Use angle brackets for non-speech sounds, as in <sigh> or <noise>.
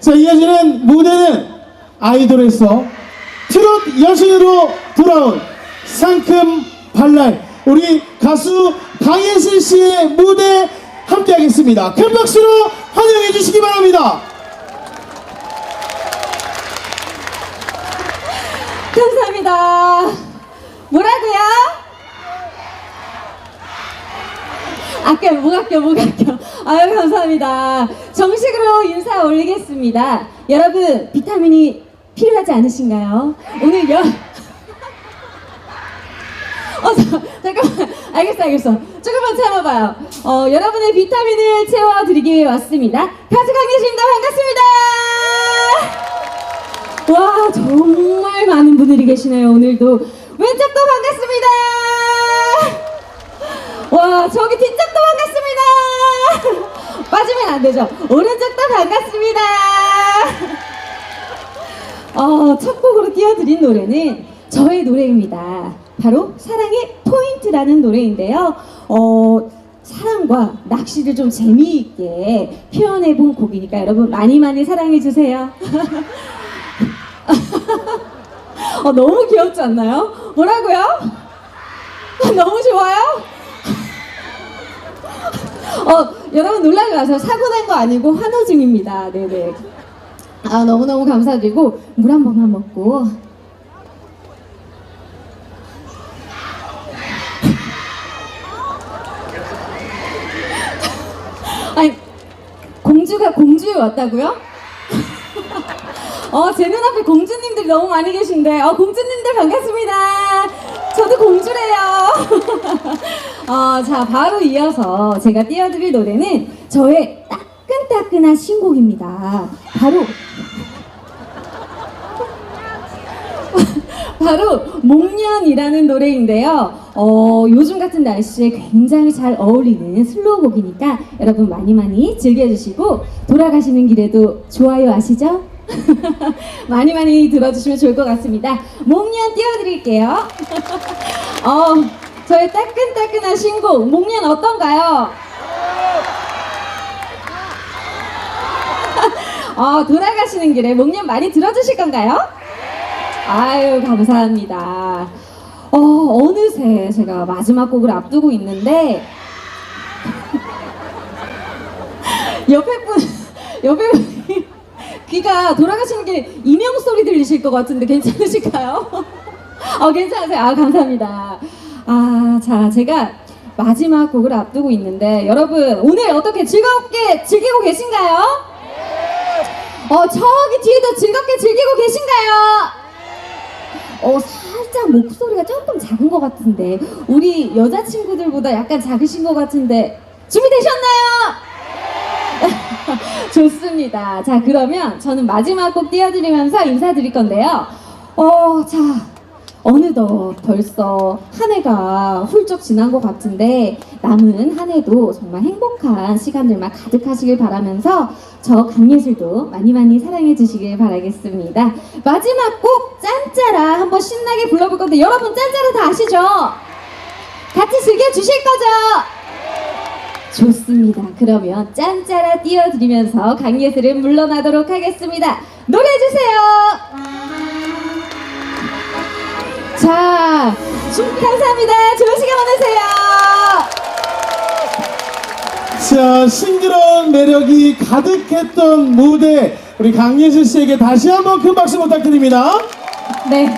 자, 이어지는 무대는 아이돌에서 트롯 여신으로 돌아온 상큼 발랄 우리 가수 강예슬 씨의 무대 함께하겠습니다. 큰 박수로 환영해 주시기 바랍니다. 감사합니다. 뭐라고요? 아껴, 목 아껴, 목 아껴. 아유, 감사합니다. 정식으로 인사 올리겠습니다. 여러분, 비타민이 필요하지 않으신가요? 오늘 여. <laughs> 어, 저, 잠깐만. 알겠어, 알겠어. 조금만 참아봐요. 어, 여러분의 비타민을 채워드리기 위해 왔습니다. 가수 강예수입니다. 반갑습니다. 와 정말 많은 분들이 계시네요 오늘도 왼쪽도 반갑습니다 와 저기 반갑습니다 빠지면 안 되죠 오른쪽도 반갑습니다 어, 첫 곡으로 띄워드린 노래는 저의 노래입니다 바로 사랑의 포인트라는 노래인데요 어, 사랑과 낚시를 좀 재미있게 표현해 본 곡이니까 여러분 많이 많이 사랑해 주세요 <laughs> 어, 너무 귀엽지 않나요? 뭐라고요? <laughs> 너무 좋아요? 어, 여러분 놀라지 마세요. 사고 난 거 아니고 환호 중입니다. 네네. 아, 너무너무 감사드리고, 물 한 번만 먹고. 아니, 공주가 공주에 왔다고요? 어, 제 눈앞에 공주님들이 너무 많이 계신데, 어, 공주님들 반갑습니다. 저도 공주래요. <laughs> 어, 자, 바로 이어서 제가 띄워드릴 노래는 저의 따끈따끈한 신곡입니다. 바로, <laughs> 바로 목련이라는 노래인데요. 어, 요즘 같은 날씨에 굉장히 잘 어울리는 슬로우 곡이니까 여러분 많이 많이 즐겨주시고 돌아가시는 길에도 좋아요 아시죠? <laughs> 많이 많이 들어주시면 좋을 것 같습니다. 목련 띄워드릴게요. <laughs> 어, 저의 따끈따끈한 신곡 목련 어떤가요? <laughs> 어, 돌아가시는 길에 목련 많이 들어주실 건가요? 아유 감사합니다. 어 어느새 제가 마지막 곡을 앞두고 있는데 옆에 분 옆에 분이 귀가 돌아가시는 게 이명 소리 들리실 것 같은데 괜찮으실까요? <laughs> 어 괜찮으세요? 아 감사합니다. 아 자 제가 마지막 곡을 앞두고 있는데 여러분 오늘 어떻게 즐겁게 즐기고 계신가요? 어 저기 뒤에도 즐겁게 즐기고 계신가요? 어 살짝 목소리가 조금 작은 것 같은데 우리 여자친구들보다 약간 작으신 것 같은데 준비되셨나요? 좋습니다. 자 그러면 저는 마지막 곡 띄워드리면서 인사드릴 건데요. 어 자 어느덧 벌써 한 해가 훌쩍 지난 것 같은데 남은 한 해도 정말 행복한 시간들만 가득하시길 바라면서 저 강예슬도 많이 많이 사랑해 주시길 바라겠습니다. 마지막 곡 짠짜라 한번 신나게 불러볼 건데 여러분 짠짜라 다 아시죠? 같이 즐겨 주실 거죠? 좋습니다. 그러면 짠짜라 띄워드리면서 강예슬을 물러나도록 하겠습니다. 노래 주세요. 자, 감사합니다. 좋은 시간 보내세요. 자, 싱그러운 매력이 가득했던 무대 우리 강예슬 씨에게 다시 한번 큰 박수 부탁드립니다. 네.